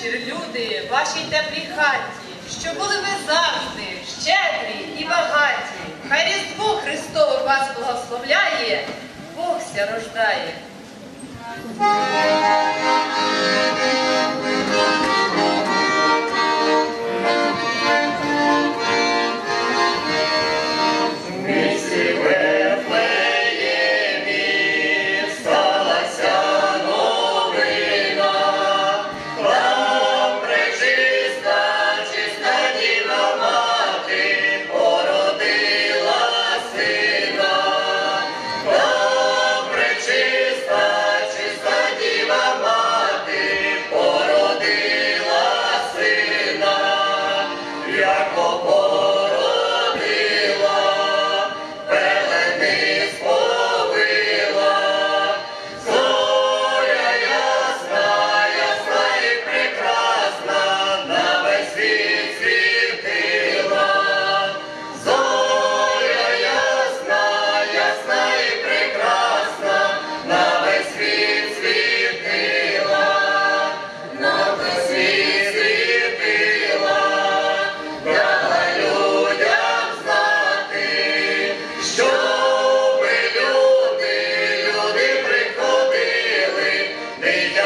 щирі люди вашій теплій хаті, що були ви завжди щедрі і багаті. Хай Різдво Христове вас благословляє, Бог ся рождає.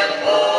temple.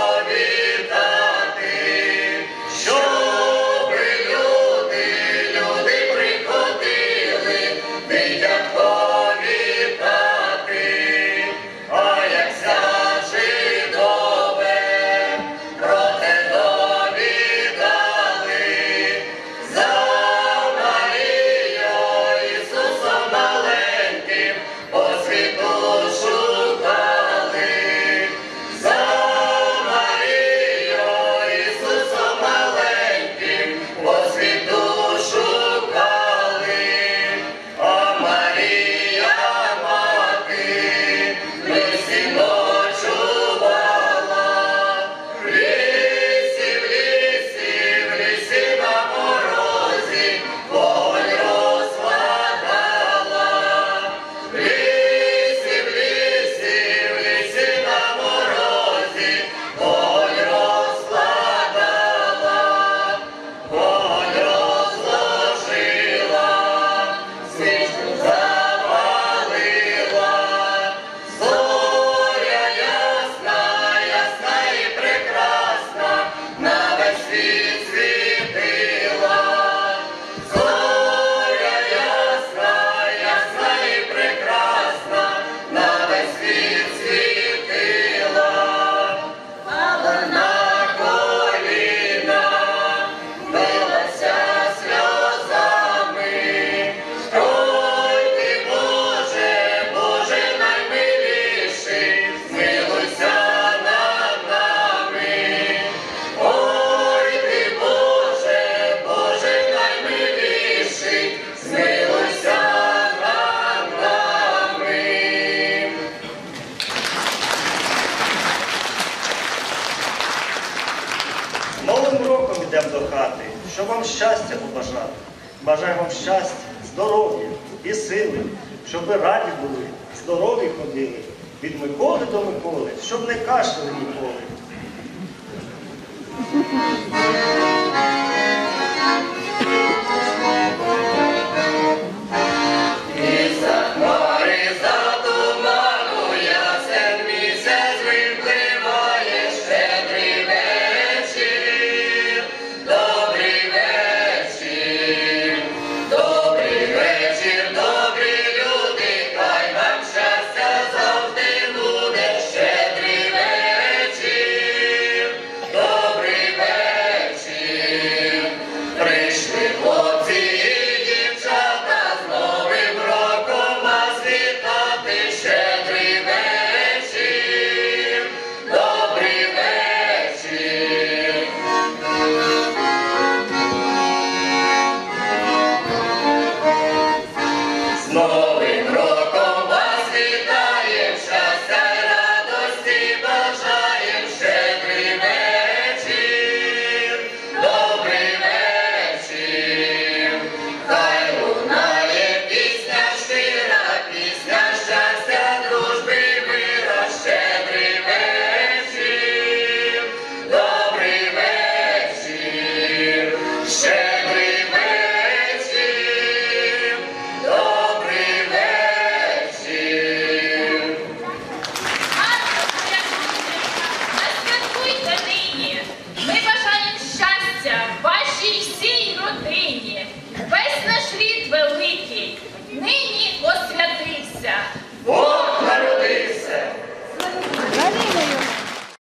щоб вам щастя побажати. Бажаю вам щастя, здоров'я і сили, щоб ви раді були, здорові ходили від Миколи до Миколи, щоб не кашляли ніколи.